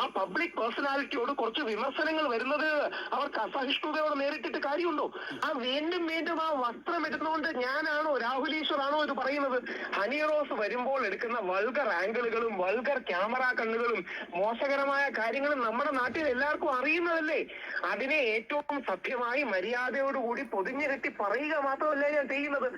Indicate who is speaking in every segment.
Speaker 1: ആ പബ്ലിക് പേഴ്സണാലിറ്റിയോട് കുറച്ച് വിമർശനങ്ങൾ വരുന്നത് അവർക്ക് അസഹിഷ്ണുതയോട് നേരിട്ടിട്ട് കാര്യമുണ്ടോ? ആ വീണ്ടും വീണ്ടും ആ വസ്ത്രം എടുത്തുകൊണ്ട് ഞാനാണോ രാഹുൽ ഈശ്വറാണോ ഇത് പറയുന്നത്? ഹണി റോസ് വരുമ്പോൾ എടുക്കുന്ന വൾഗർ ആംഗിളുകളും വൾഗർ ക്യാമറ കണ്ണുകളും മോശകരമായ കാര്യങ്ങളും നമ്മുടെ നാട്ടിൽ എല്ലാവർക്കും അറിയുന്നതല്ലേ? അതിനെ ഏറ്റവും സത്യമായി മര്യാദയോടുകൂടി കെട്ടി പറയുക മാത്രമല്ല ഞാൻ ചെയ്യുന്നത്.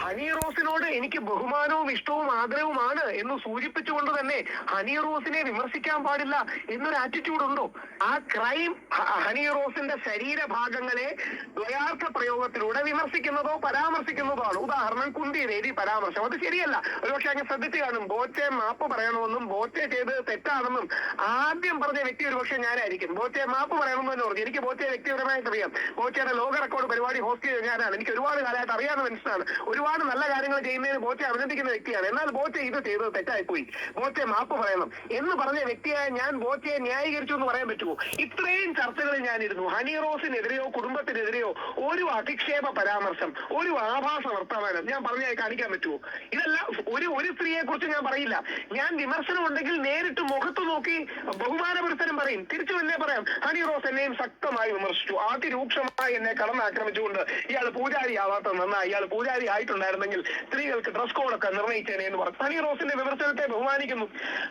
Speaker 1: ഹണി റോസിനോട് എനിക്ക് ബഹുമാനവും ഇഷ്ടവും ആഗ്രഹവുമാണ് എന്ന് സൂചിപ്പിച്ചുകൊണ്ട് തന്നെ ഹണി റോസിനെ വിമർശിക്കാൻ പാടില്ല. എന്നൊരു ആറ്റിറ്റ്യൂഡ് ഉണ്ടോ? ആ ക്രൈം ഹണി റോസിന്റെ ശരീരഭാഗങ്ങളെ ദ്വയാർത്ഥ പ്രയോഗത്തിലൂടെ വിമർശിക്കുന്നതോ പരാമർശിക്കുന്നതോ ആണ്. ഉദാഹരണം കുന്തി ദേവി പരാമർശം. അത് ശരിയല്ല. ഒരുപക്ഷെ അങ്ങ് ശ്രദ്ധിച്ചു കാണും. ബോറ്റെ മാപ്പ് പറയണമെന്നും ബോറ്റെ ചെയ്ത് തെറ്റാണെന്നും ആദ്യം പറഞ്ഞ വ്യക്തി ഒരുപക്ഷെ ഞാനായിരിക്കും. ബോറ്റെ മാപ്പ് പറയണമെന്ന് തന്നെ പറഞ്ഞു. എനിക്ക് ബോറ്റെ വ്യക്തിപരമായിട്ട് അറിയാം. ബോറ്റയുടെ ലോക റെക്കോർഡ് പരിപാടി ഹോസ്റ്റ് ചെയ്ത ഞാനാണ്. എനിക്ക് ഒരുപാട് കാലമായിട്ട് അറിയാവുന്ന മനുഷ്യനാണ്. ഒരുപാട് നല്ല കാര്യങ്ങൾ ചെയ്യുന്നതിന് ബോറ്റെ അഭിനന്ദിക്കുന്ന വ്യക്തിയാണ്. എന്നാൽ ബോറ്റെ ഇത് ചെയ്തത് തെറ്റായി പോയി ബോറ്റെ മാപ്പ് പറയണം എന്ന് പറഞ്ഞ വ്യക്തിയായ ഞാൻ ബോറ്റയെ ന്യായീകരിച്ചു എന്ന് പറയാൻ പറ്റുമോ? ഇത്രയും ചർച്ചകളിൽ ഞാനിരുന്നു. ഹണി റോസിനെതിരെയോ കുടുംബത്തിനെതിരെയോ ഒരു അധിക്ഷേപ പരാമർശം ഒരു ആഭാസ വർത്തമാനം ഞാൻ പറഞ്ഞാൽ കാണിക്കാൻ പറ്റുമോ? ഇതെല്ലാം ഒരു ഒരു സ്ത്രീയെ കുറിച്ച് ഞാൻ പറയില്ല. ഞാൻ വിമർശനം ഉണ്ടെങ്കിൽ നേരിട്ട് മുഖത്ത് നോക്കി ബഹുമാനപുരത്തരം പറയും. തിരിച്ചു തന്നെ പറയാം. ഹണി റോസ് എന്നെയും ശക്തമായി വിമർശിച്ചു. അതിരൂക്ഷമായി എന്നെ കടന്നാക്രമിച്ചുകൊണ്ട് ഇയാൾ പൂജാരി ആവാത്ത നന്നായി ഇയാൾ പൂജാരി ആയിട്ടുണ്ടായിരുന്നെങ്കിൽ സ്ത്രീകൾക്ക് ഡ്രസ് കോഡൊക്കെ നിർണയിച്ചേനെ എന്ന് പറഞ്ഞു. ഹണി റോസിന്റെ വിമർശനത്തെ ബഹുമാനിക്കുന്നു.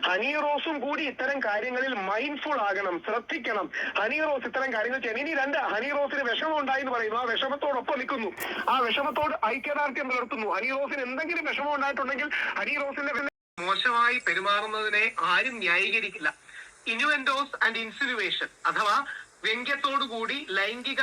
Speaker 1: ഹണി റോസും കൂടി ഇത്തരം കാര്യങ്ങളിൽ മൈൻഡ്ഫുൾ ആകണം ശ്രദ്ധിക്കണം. ഹണി റോസ് ഇത്തരം കാര്യങ്ങൾ ചെയ്യണം ഇനി രണ്ട് ഹണി റോസിന് വിഷമം ഉണ്ടായി എന്ന് പറയുന്നു. ആ വിഷമത്തോടൊപ്പം നിൽക്കുന്നു. ആ വിഷമത്തോട് ഐക്യദാർഢ്യം പുലർത്തുന്നു. ഹണി റോസിന് എന്തെങ്കിലും വിഷമം ഉണ്ടായിട്ടുണ്ടെങ്കിൽ ഹണി റോസിന്റെ മോശമായി പെരുമാറുന്നതിനെ ആരും ന്യായീകരിക്കില്ല. ഇനുവെന്റോസ് ആൻഡ് ഇൻസിനുവേഷൻ അഥവാ വ്യംഗ്യത്തോടുകൂടി ലൈംഗിക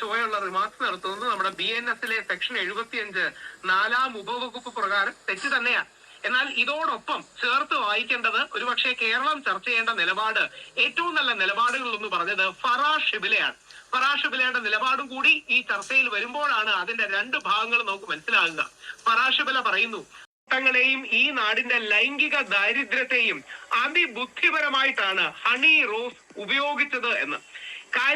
Speaker 1: ചുവയുള്ള റിമാർക്സ് നടത്തുന്നത് നമ്മുടെ ബി എൻ എസിലെ സെക്ഷൻ എഴുപത്തിയഞ്ച് നാലാം ഉപവകുപ്പ് പ്രകാരം തെറ്റ് തന്നെയാണ്. എന്നാൽ ഇതോടൊപ്പം ചേർത്ത് വായിക്കേണ്ടത് ഒരുപക്ഷെ കേരളം ചർച്ച ചെയ്യേണ്ട നിലപാട് ഏറ്റവും നല്ല നിലപാടുകൾ എന്ന് പറഞ്ഞത് ഫറാ ഷിബിലയാണ്. ഫറാ ഷിബിലയുടെ നിലപാടും കൂടി ഈ ചർച്ചയിൽ വരുമ്പോഴാണ് അതിന്റെ രണ്ട് ഭാഗങ്ങൾ നമുക്ക് മനസ്സിലാകുക. ഫറാ ഷിബില പറയുന്നു ങ്ങളെയും ഈ നാടിന്റെ ലൈംഗിക ദാരിദ്ര്യത്തെയും അതിബുദ്ധിപരമായിട്ടാണ് ഹണി റോസ് എന്ന്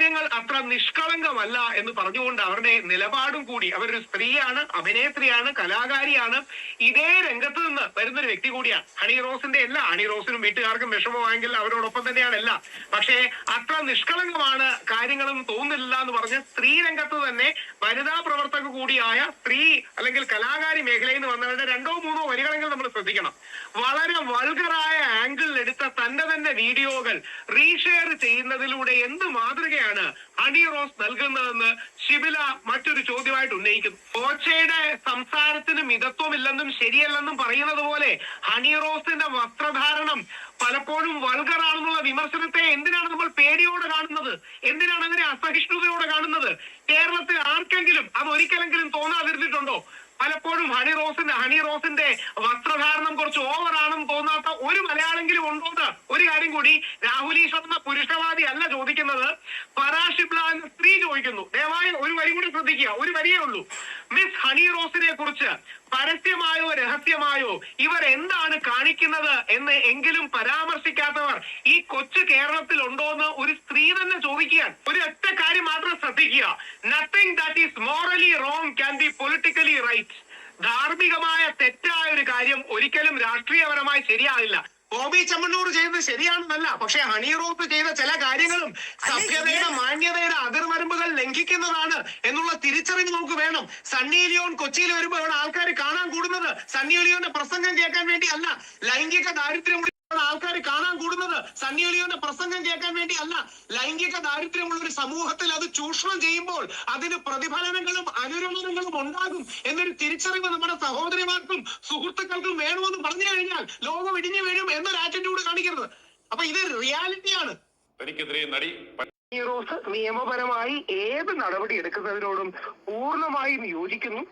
Speaker 1: കാര്യങ്ങൾ അത്ര നിഷ്കളങ്കമല്ല എന്ന് പറഞ്ഞുകൊണ്ട് അവരുടെ നിലപാടും കൂടി അവരൊരു സ്ത്രീയാണ് അഭിനേത്രിയാണ് കലാകാരിയാണ് ഇതേ രംഗത്ത് നിന്ന് വരുന്നൊരു വ്യക്തി കൂടിയാണ് ഹണി റോസിന്റെ എല്ലാ ഹണി റോസിനും വീട്ടുകാർക്കും വിഷമമായെങ്കിൽ അവരോടൊപ്പം തന്നെയാണ് അല്ല പക്ഷേ അത്ര നിഷ്കളങ്കമാണ് കാര്യങ്ങളും തോന്നില്ല എന്ന് പറഞ്ഞ് സ്ത്രീ രംഗത്ത് തന്നെ വനിതാ പ്രവർത്തക കൂടിയായ സ്ത്രീ അല്ലെങ്കിൽ കലാകാരി മേഖലയിൽ നിന്ന് വന്നവരുടെ രണ്ടോ മൂന്നോ വരികളെങ്കിലും നമ്മൾ ശ്രദ്ധിക്കണം. വളരെ വൾഗറായ ആംഗിളിൽ എടുത്ത തന്റെ തന്നെ വീഡിയോകൾ റീഷെയർ ചെയ്യുന്നതിലൂടെ എന്ത് മാതൃകയാണ് ഹണി റോസ് നൽകുന്നതെന്ന് ശിബില മറ്റൊരു ചോദ്യമായിട്ട് ഉന്നയിക്കുന്നു. ഓച്ചയുടെ സംസാരത്തിന് മിതത്വമില്ലെന്നും ശരിയല്ലെന്നും പറയുന്നത് പോലെ ഹണി റോസിന്റെ വസ്ത്രധാരണം പലപ്പോഴും വൾഗറാണെന്നുള്ള വിമർശനത്തെ എന്തിനാണ് നമ്മൾ പേടിയോടെ കാണുന്നത്? എന്തിനാണ് അങ്ങനെ അസഹിഷ്ണുതയോടെ കാണുന്നത്? കേരളത്തിൽ ആർക്കെങ്കിലും അത് ഒരിക്കലെങ്കിലും തോന്നാതിരുന്നിട്ടുണ്ടോ? പലപ്പോഴും ഹണി റോസിന്റെ ഹണി റോസിന്റെ വസ്ത്രധാരണം കുറച്ച് ഓവറാണെന്ന് തോന്നാത്ത ഒരു മലയാളെങ്കിലും ഉണ്ടോ എന്ന് ഒരു കാര്യം കൂടി രാഹുൽ ശർമ്മ പുരുഷവാദി അല്ല ചോദിക്കുന്നത്. പരാഷിബ്ല എന്ന സ്ത്രീ ചോദിക്കുന്നു. ദയവായി ഒരു വരി കൂടി ശ്രദ്ധിക്കുക. ഒരു വരിയേ ഉള്ളൂ. മിസ് ഹണി റോസിനെ കുറിച്ച് പരസ്യമായോ രഹസ്യമായോ ഇവർ എന്താണ് കാണിക്കുന്നത് എന്ന് എങ്കിലും പരാമർശിക്കാത്തവർ ഈ കൊച്ചു കേരളത്തിൽ ഉണ്ടോ എന്ന് ഒരു സ്ത്രീ തന്നെ ചോദിക്കുകയാണ്. ഒരു ഒറ്റ കാര്യം മാത്രം ശ്രദ്ധിക്കുക. Nothing that is morally wrong ധാർമ്മികമായ തെറ്റായ ഒരു കാര്യം ഒരിക്കലും രാഷ്ട്രീയപരമായി ശരിയാകില്ല ബോബി ചെമ്മണ്ണൂർ ചെയ്തത് ശരിയാണെന്നല്ല. പക്ഷെ ഹണി റോപ്പ് ചെയ്ത ചില കാര്യങ്ങളും സഭ്യതയുടെ മാന്യതയുടെ അതിർവരമ്പുകൾ ലംഘിക്കുന്നതാണ് എന്നുള്ള തിരിച്ചറിഞ്ഞ് നമുക്ക് വേണം. സണ്ണി ലിയോൺ കൊച്ചിയിൽ വരുമ്പോൾ ആൾക്കാർ കാണാൻ കൂടുന്നത്. സണ്ണി ലിയോന്റെ പ്രസംഗം കേൾക്കാൻ വേണ്ടി അല്ല. ലൈംഗിക ദാരിദ്ര്യം ആൾക്കാർ കാണാൻ കൂടുന്നത് സണ്ണി അലിയോന്റെ പ്രസംഗം കേൾക്കാൻ വേണ്ടി അല്ല. ലൈംഗിക ദാരിദ്ര്യമുള്ള ഒരു സമൂഹത്തിൽ അത് ചൂഷണം ചെയ്യുമ്പോൾ അതിന് പ്രതിഫലനങ്ങളും അനുരോധനങ്ങളും ഉണ്ടാകും എന്നൊരു തിരിച്ചറിവ് നമ്മുടെ സഹോദരിമാർക്കും സുഹൃത്തുക്കൾക്കും വേണമെന്ന് പറഞ്ഞു കഴിഞ്ഞാൽ ലോകം ഇടിഞ്ഞു വീഴും എന്നൊരു ആറ്റിറ്റ്യൂഡ് കാണിക്കരുത്. അപ്പൊ ഇത് റിയാലിറ്റിയാണ്
Speaker 2: തനിക്കെതിരെ നടി
Speaker 1: റോസ് നിയമപരമായി ഏത് നടപടി എടുക്കുന്നതിനോടും പൂർണമായും യോജിക്കുന്നു.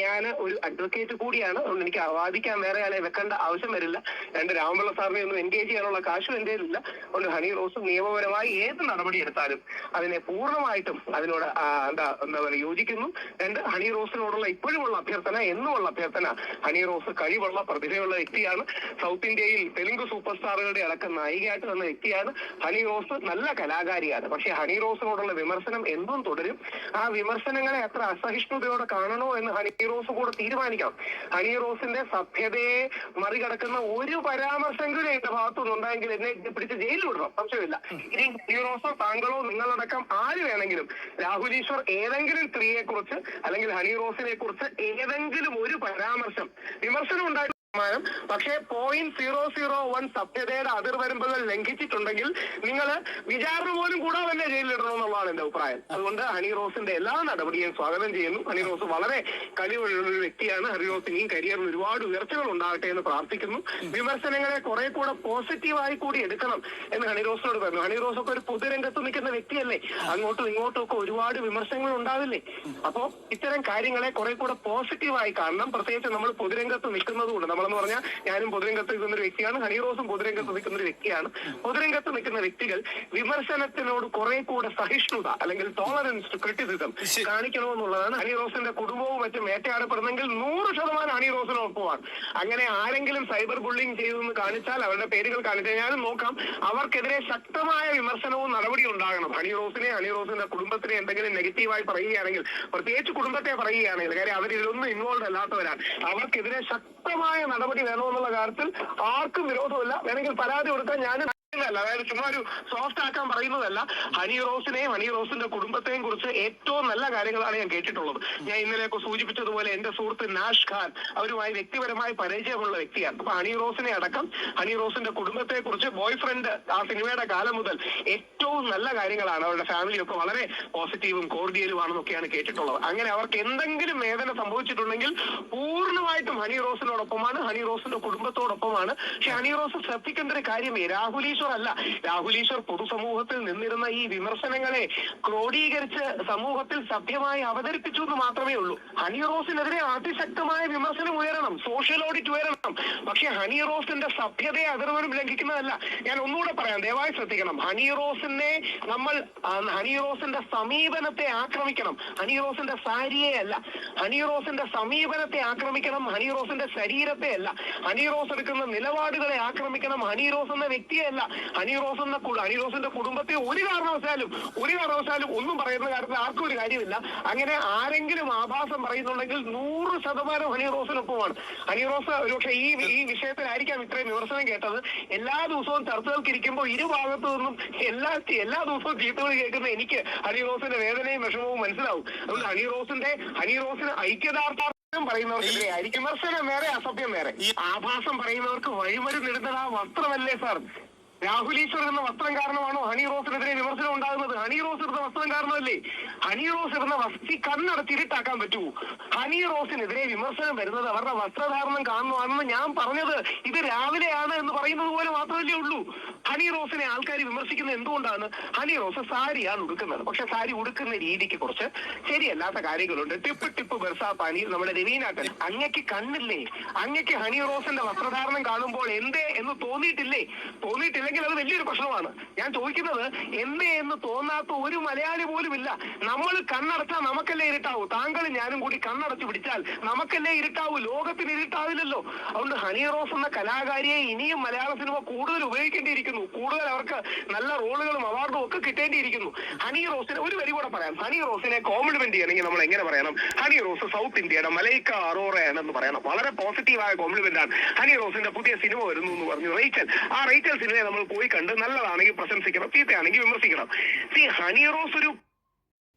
Speaker 1: ഞാൻ ഒരു അഡ്വക്കേറ്റ് കൂടിയാണ്. അതുകൊണ്ട് എനിക്ക് വാദിക്കാൻ വേറെ ആളെ വെക്കേണ്ട ആവശ്യം വരില്ല. രണ്ട് രാമപിള്ള സാറിനെ ഒന്നും എൻഗേജ് ചെയ്യാനുള്ള കാശും എന്റെ ഇല്ല അതുകൊണ്ട് ഹണി റോസ് നിയമപരമായി ഏത് നടപടി എടുത്താലും അതിനെ പൂർണമായിട്ടും അതിനോട് എന്താ എന്താ പറയുക യോജിക്കുന്നു. രണ്ട് ഹണി റോസിനോടുള്ള ഇപ്പോഴുമുള്ള അഭ്യർത്ഥന എന്നുമുള്ള അഭ്യർത്ഥന ഹണി റോസ് കഴിവുള്ള പ്രതിഭയുള്ള വ്യക്തിയാണ്. സൗത്ത് ഇന്ത്യയിൽ തെലുങ്ക് സൂപ്പർ സ്റ്റാറുകളുടെ അടക്കം നായികയായിട്ട് വന്ന വ്യക്തിയാണ് ഹണി റോസ്. നല്ല കലാകാരിയാണ്. പക്ഷെ ഹണി റോസിനോടുള്ള വിമർശനം എന്നും തുടരും. ആ വിമർശനങ്ങളെ അത്ര അസഹിഷ്ണുതയോടെ കാണണോ എന്ന് ഹണി റോസ് കൂടെ തീരുമാനിക്കണം. ഹണി റോസിന്റെ സഭ്യതയെ മറികടക്കുന്ന ഒരു പരാമർശമെങ്കിലും എന്റെ ഭാഗത്തുനിന്നുണ്ടായെങ്കിൽ എന്നെ പിടിച്ച് ജയിലിൽ വിടണം. സംശയമില്ല. ഇനി ഹണി റോസോ താങ്കളോ നിങ്ങളടക്കം ആര് വേണമെങ്കിലും രാഹുൽ ഈശ്വർ ഏതെങ്കിലും സ്ത്രീയെ കുറിച്ച് അല്ലെങ്കിൽ ഹണി റോസിനെ കുറിച്ച് ഏതെങ്കിലും ഒരു പരാമർശം വിമർശനം ഉണ്ടായി തീരുമാനം പക്ഷേ പോയിന്റ് സീറോ സീറോ വൺ സഭ്യതയുടെ അതിർവരമ്പുകൾ ലംഘിച്ചിട്ടുണ്ടെങ്കിൽ നിങ്ങൾ വിചാരണ പോലും കൂടാതെ തന്നെ ജയിലിലിടണം എന്നുള്ളതാണ് എന്റെ അഭിപ്രായം. അതുകൊണ്ട് ഹണി റോസിന്റെ എല്ലാ നടപടിയും സ്വാഗതം ചെയ്യുന്നു. ഹണി റോസ് വളരെ കഴിവുള്ള ഒരു വ്യക്തിയാണ്. ഹണി റോസ് ഇനിയും കരിയറിൽ ഒരുപാട് ഉയർച്ചകൾ ഉണ്ടാകട്ടെ എന്ന് പ്രാർത്ഥിക്കുന്നു. വിമർശനങ്ങളെ കുറെ കൂടെ പോസിറ്റീവായി കൂടി എടുക്കണം എന്ന് ഹണി റോസിനോട് പറഞ്ഞു. ഹണി റോസ് ഒക്കെ ഒരു പൊതുരംഗത്ത് നിൽക്കുന്ന വ്യക്തിയല്ലേ. അങ്ങോട്ടും ഇങ്ങോട്ടും ഒക്കെ ഒരുപാട് വിമർശനങ്ങൾ ഉണ്ടാവില്ലേ? അപ്പോ ഇത്തരം കാര്യങ്ങളെ കുറെ കൂടെ പോസിറ്റീവായി കാണണം. പ്രത്യേകിച്ച് നമ്മൾ പൊതുരംഗത്ത് നിൽക്കുന്നതുകൊണ്ട് നമ്മളെന്ന് പറഞ്ഞാൽ ഞാനും പൊതുരംഗത്ത് നിൽക്കുന്ന ഒരു വ്യക്തിയാണ്. ഹണി റോസും പൊതുരംഗത്ത് നിൽക്കുന്ന ഒരു വ്യക്തിയാണ്. പൊതുരംഗത്ത് നിൽക്കുന്ന വ്യക്തികൾ വിമർശനത്തിനോട് കുറെ കൂടെ സഹിഷ്ണുത അല്ലെങ്കിൽ ടോളറൻസ് ടു ക്രിറ്റിസിസം. കാണിക്കണമെന്നുള്ളതാണ് ഹണി റോസിന്റെ കുടുംബവും മറ്റും വേട്ടയാടപ്പെടുന്നെങ്കിൽ നൂറ് ശതമാനം ഹണി റോസിനൊപ്പമാണ്. അങ്ങനെ ആരെങ്കിലും സൈബർ ബുള്ളിങ് ചെയ്തെന്ന് കാണിച്ചാൽ അവരുടെ പേരുകൾ കാണിച്ചാൽ ഞാനും നോക്കാം. അവർക്കെതിരെ ശക്തമായ വിമർശനവും നടപടി ഉണ്ടാകണം. ഹണി റോസിനെ ഹണി റോസിന്റെ കുടുംബത്തിനെ എന്തെങ്കിലും നെഗറ്റീവായി പറയുകയാണെങ്കിൽ പ്രത്യേകിച്ച് കുടുംബത്തെ പറയുകയാണെങ്കിൽ കാര്യം അവരിതിലൊന്നും ഇൻവോൾവ് അല്ലാത്തവരാണ്. അവർക്കെതിരെ ശക്തമായ നടപടി വേണമെന്നുള്ള കാര്യത്തിൽ ആർക്കും വിരോധമില്ല. വേണമെങ്കിൽ പരാതി കൊടുക്കാൻ ഞാനും പറയുന്നതല്ല അതായത് ചുമ്മാ ഒരു സോഫ്റ്റ് ആക്കാൻ പറയുന്നതല്ല. ഹണി റോസിനെയും ഹണി റോസിന്റെ കുടുംബത്തെയും കുറിച്ച് ഏറ്റവും നല്ല കാര്യങ്ങളാണ് ഞാൻ കേട്ടിട്ടുള്ളത്. ഞാൻ ഇന്നലെയൊക്കെ സൂചിപ്പിച്ചതുപോലെ എന്റെ സുഹൃത്ത് നാഷ് ഖാൻ അവരുമായി വ്യക്തിപരമായി പരിചയമുള്ള വ്യക്തിയാണ്. അപ്പൊ ഹണി റോസിനെ അടക്കം ഹണി റോസിന്റെ കുടുംബത്തെ കുറിച്ച് ബോയ് ഫ്രണ്ട് ആ സിനിമയുടെ കാലം മുതൽ ഏറ്റവും നല്ല കാര്യങ്ങളാണ്. അവരുടെ ഫാമിലി ഒക്കെ വളരെ പോസിറ്റീവും കോർഡിയലും ആണെന്നൊക്കെയാണ് കേട്ടിട്ടുള്ളത്. അങ്ങനെ അവർക്ക് എന്തെങ്കിലും വേദന സംഭവിച്ചിട്ടുണ്ടെങ്കിൽ പൂർണമായിട്ടും ഹണി റോസിനോടൊപ്പമാണ് ഹണി റോസിന്റെ കുടുംബത്തോടൊപ്പമാണ്. പക്ഷെ ഹണി റോസ് ശ്രദ്ധിക്കേണ്ട ഒരു കാര്യമേ ഈശ്വർ അല്ല രാഹുൽ ഈശ്വർ പൊതുസമൂഹത്തിൽ നിന്നിരുന്ന ഈ വിമർശനങ്ങളെ ക്രോഡീകരിച്ച് സമൂഹത്തിൽ സഭ്യമായി അവതരിപ്പിച്ചു എന്ന് മാത്രമേ ഉള്ളൂ. ഹണി റോസിനെതിരെ അതിശക്തമായ വിമർശനം ഉയരണം സോഷ്യൽ ഓഡിറ്റ് ഉയരണം. പക്ഷെ ഹണി റോസിന്റെ സഭ്യതയെ അതിർവരും ലംഘിക്കുന്നതല്ല. ഞാൻ ഒന്നുകൂടെ പറയാം ദയവായി ശ്രദ്ധിക്കണം. ഹണി റോസിനെ നമ്മൾ ഹണി റോസിന്റെ സമീപനത്തെ ആക്രമിക്കണം. ഹണി റോസിന്റെ സാരിയെ അല്ല. ഹണി റോസിന്റെ സമീപനത്തെ ആക്രമിക്കണം ഹണി റോസിന്റെ ശരീരത്തെ അല്ല. ഹണി റോസ് എടുക്കുന്ന നിലപാടുകളെ ആക്രമിക്കണം ഹണി റോസ് എന്ന വ്യക്തിയെ അല്ല. ഹണി റോസ് എന്ന ഹനി ഹണി റോസിന്റെ കുടുംബത്തെ ഒരു കാരണവശാലും ഒരു കാരണവശാലും ഒന്നും പറയുന്ന കാര്യത്തിൽ ആർക്കും ഒരു കാര്യമില്ല. അങ്ങനെ ആരെങ്കിലും ആഭാസം പറയുന്നുണ്ടെങ്കിൽ നൂറ് ശതമാനം ഹണി റോസിനൊപ്പമാണ്. ഹണി റോസ് ഒരുപക്ഷെ ഈ ഈ വിഷയത്തിലായിരിക്കാം ഇത്രയും വിമർശനം കേട്ടത്. എല്ലാ ദിവസവും ചർച്ചകൾക്ക് ഇരിക്കുമ്പോൾ ഇരു ഭാഗത്തു നിന്നും എല്ലാ എല്ലാ ദിവസവും ചീത്തകൾ കേൾക്കുന്ന എനിക്ക് ഹണി റോസിന്റെ വേദനയും വിഷമവും മനസ്സിലാവും. അതുകൊണ്ട് ഹണി റോസിന്റെ ഹണി റോസിന് ഐക്യദാർഢ്യം പറയുന്നവർക്കെതിരെ ആയിരിക്കും. വിമർശനം വേറെ അസഭ്യം വേറെ. ഈ ആഭാസം പറയുന്നവർക്ക് വഴിമരുന്നിടുന്നത് ആ വസ്ത്രമല്ലേ സാർ? രാഹുൽ ഈശ്വർ എന്ന വസ്ത്രം കാരണമാണോ ഹണി റോസിനെതിരെ വിമർശനം ഉണ്ടാകുന്നത്? ഹണി റോസ് ഇടുന്ന വസ്ത്രം കാരണമല്ലേ? ഹണി റോസ് ഇടുന്ന വസ്തി കണ്ണടത്തിരിട്ടാക്കാൻ പറ്റുമോ ഹണി റോസിനെതിരെ വിമർശനം വരുന്നത് അവരുടെ വസ്ത്രധാരണം കാണുന്നതാണെന്ന് ഞാൻ പറഞ്ഞത് ഇത് രാവിലെയാണ് എന്ന് പറയുന്നത് പോലെ മാത്രമല്ലേ ഉള്ളൂ. ഹണി റോസിനെ ആൾക്കാർ വിമർശിക്കുന്നത് എന്തുകൊണ്ടാണ്? ഹണി റോസ് സാരിയാണ് ഉടുക്കുന്നത്. പക്ഷെ സാരി ഉടുക്കുന്ന രീതിക്ക് കുറച്ച് ശരിയല്ലാത്ത കാര്യങ്ങളുണ്ട്. ടിപ്പ് ടിപ്പ് ബെർസാപ്പാനി നമ്മുടെ രവീനാട്ടൻ. അങ്ങക്ക് കണ്ണില്ലേ? അങ്ങക്ക് ഹണി റോസിന്റെ വസ്ത്രധാരണം കാണുമ്പോൾ എന്തേ എന്ന് തോന്നിയിട്ടില്ലേ തോന്നിയിട്ടില്ലെങ്കിൽ അത് വലിയൊരു പ്രശ്നമാണ്. ഞാൻ ചോദിക്കുന്നത് എന്നെ എന്ന് തോന്നാത്ത ഒരു മലയാളി പോലും ഇല്ല. നമ്മൾ കണ്ണടച്ചാൽ നമുക്കല്ലേ ഇരുട്ടാവൂ. താങ്കൾ ഞാനും കൂടി കണ്ണടച്ചു പിടിച്ചാൽ നമുക്കല്ലേ ഇരുട്ടാവൂ. ലോകത്തിന് ഇരുട്ടാവില്ലല്ലോ. അതുകൊണ്ട് ഹണി റോസ് എന്ന കലാകാരിയെ ഇനിയും മലയാള സിനിമ കൂടുതൽ ഉപയോഗിക്കേണ്ടിയിരിക്കുന്നു. കൂടുതൽ അവർക്ക് നല്ല റോളുകളും അവാർഡും ഒക്കെ കിട്ടേണ്ടിയിരിക്കുന്നു. ഹണി റോസിനെ ഒരു വരി കൂടെ പറയാം. ഹണി റോസിനെ കോംപ്ലിമെന്റ് ചെയ്യണമെങ്കിൽ നമ്മൾ എങ്ങനെ പറയണം? ഹണി റോസ് സൗത്ത് ഇന്ത്യയുടെ മലൈക്ക അറോറയാണെന്ന് പറയണം. വളരെ പോസിറ്റീവായ കോംപ്ലിമെന്റ് ആണ് ഹണി റോസിന്റെ പുതിയ സിനിമ വരുന്നു എന്ന് പറഞ്ഞു റേച്ചൽ. ആ റേച്ചൽ സിനിമയെ നമ്മൾ പോയി കണ്ട് നല്ലതാണെങ്കിൽ പ്രശംസിക്കണം ചീത്തയാണെങ്കിൽ വിമർശിക്കണം. സി ഹണി റോസ് ഒരു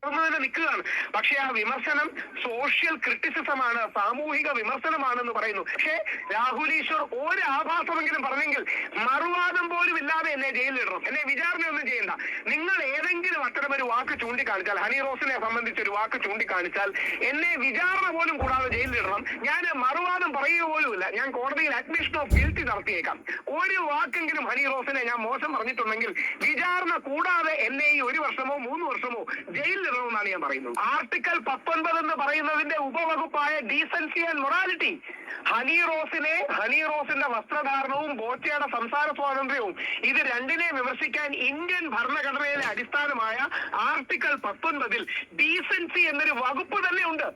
Speaker 1: തന്നെ നിൽക്കുകയാണ്. പക്ഷെ ആ വിമർശനം സോഷ്യൽ ക്രിറ്റിസിസമാണ് സാമൂഹിക വിമർശനമാണെന്ന് പറയുന്നു. പക്ഷേ രാഹുൽ ഈശ്വർ ഒരു ആഭാസമെങ്കിലും പറഞ്ഞെങ്കിൽ മറുവാദം പോലും ഇല്ലാതെ എന്നെ ജയിലിലിടണം എന്നെ വിചാരണയൊന്നും ചെയ്യണ്ട. നിങ്ങൾ ഏതെങ്കിലും അത്തരം ഒരു വാക്ക് ചൂണ്ടിക്കാണിച്ചാൽ ഹണി റോസിനെ സംബന്ധിച്ച് ഒരു വാക്ക് ചൂണ്ടിക്കാണിച്ചാൽ എന്നെ വിചാരണ പോലും കൂടാതെ ജയിലിലിടണം ഞാൻ മറുവാദം പറയുക പോലുമില്ല ഞാൻ കോടതിയിൽ അഡ്മിഷൻ ഓഫ് ഗിൽറ്റി നടത്തിയേക്കാം. ഒരു വാക്കെങ്കിലും ഹണി റോസിനെ ഞാൻ മോശം പറഞ്ഞിട്ടുണ്ടെങ്കിൽ വിചാരണ കൂടാതെ എന്നെ ഈ ഒരു വർഷമോ മൂന്ന് വർഷമോ ജയിലിലിടണമെന്നാണ് ഞാൻ പറയുന്നത്. ആർട്ടിക്കൽ പത്തൊൻപത് എന്ന് പറയുന്നതിന്റെ ഉപവകുപ്പായ ഡീസൻസി ആൻഡ് മൊറാലിറ്റി. ഹണി റോസിനെ ഹണി റോസിന്റെ വസ്ത്രധാരണവും ബോച്ചയുടെ സംസാര സ്വാതന്ത്ര്യവും ഇത് രണ്ടിനെ വിമർശിക്കാൻ ഇന്ത്യൻ ഭരണഘടനയിലെ അടിസ്ഥാനമായ ആർട്ടിക്കൽ പത്തൊൻപതിൽ ഡീസൻസി എന്നൊരു വകുപ്പ് തന്നെ ഉണ്ട്.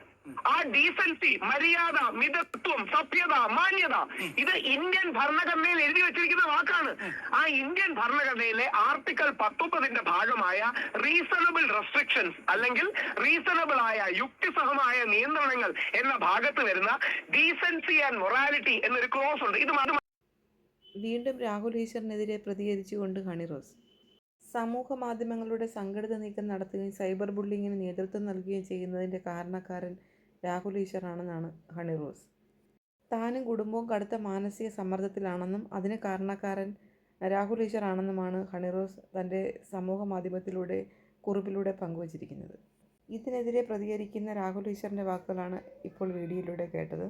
Speaker 1: ആ ഡീസൻസി മര്യാദ മിതത്വം സഭ്യത മാന്യത ഇത് ഇന്ത്യൻ ഭരണഘടനയിൽ എഴുതി വെച്ചിരിക്കുന്ന വാക്കാണ്. ആ ഇന്ത്യൻ ഭരണഘടനയിലെ ആർട്ടിക്കിൾ പത്തൊമ്പതിന്റെ ഭാഗമായ റീസണബിൾ റെസ്ട്രിക്ഷൻസ് അല്ലെങ്കിൽ റീസണബിൾ ആയ യുക്തിസഹമായ നിയന്ത്രണങ്ങൾ എന്ന ഭാഗത്ത് വരുന്ന ഡീസൻസി ആൻഡ് മൊറാലിറ്റി എന്നൊരു ക്ലോസ് ഉണ്ട്. ഇത്
Speaker 2: വീണ്ടും രാഹുൽ ഈശ്വറിനെതിരെ പ്രതികരിച്ചുകൊണ്ട് ഹണിറോസ് സമൂഹ മാധ്യമങ്ങളുടെ സംഘടിത നീക്കം നടത്തുകയും സൈബർ ബുള്ളിങ്ങിന് നേതൃത്വം നൽകുകയും ചെയ്യുന്നതിന്റെ കാരണക്കാരൻ രാഹുൽ ഈശ്വറാണെന്നാണ് ഹണിറോസ് താനും കുടുംബവും കടുത്ത മാനസിക സമ്മർദ്ദത്തിലാണെന്നും അതിന് കാരണക്കാരൻ രാഹുൽ ഈശ്വറാണെന്നുമാണ് ഹണിറോസ് തന്റെ സമൂഹ മാധ്യമത്തിലൂടെ കുറിപ്പിലൂടെ പങ്കുവച്ചിരിക്കുന്നത്. ഇതിനെതിരെ പ്രതികരിക്കുന്ന രാഹുൽ ഈശ്വറിന്റെ വാക്കുകളാണ് ഇപ്പോൾ വീഡിയോയിലൂടെ കേട്ടത്.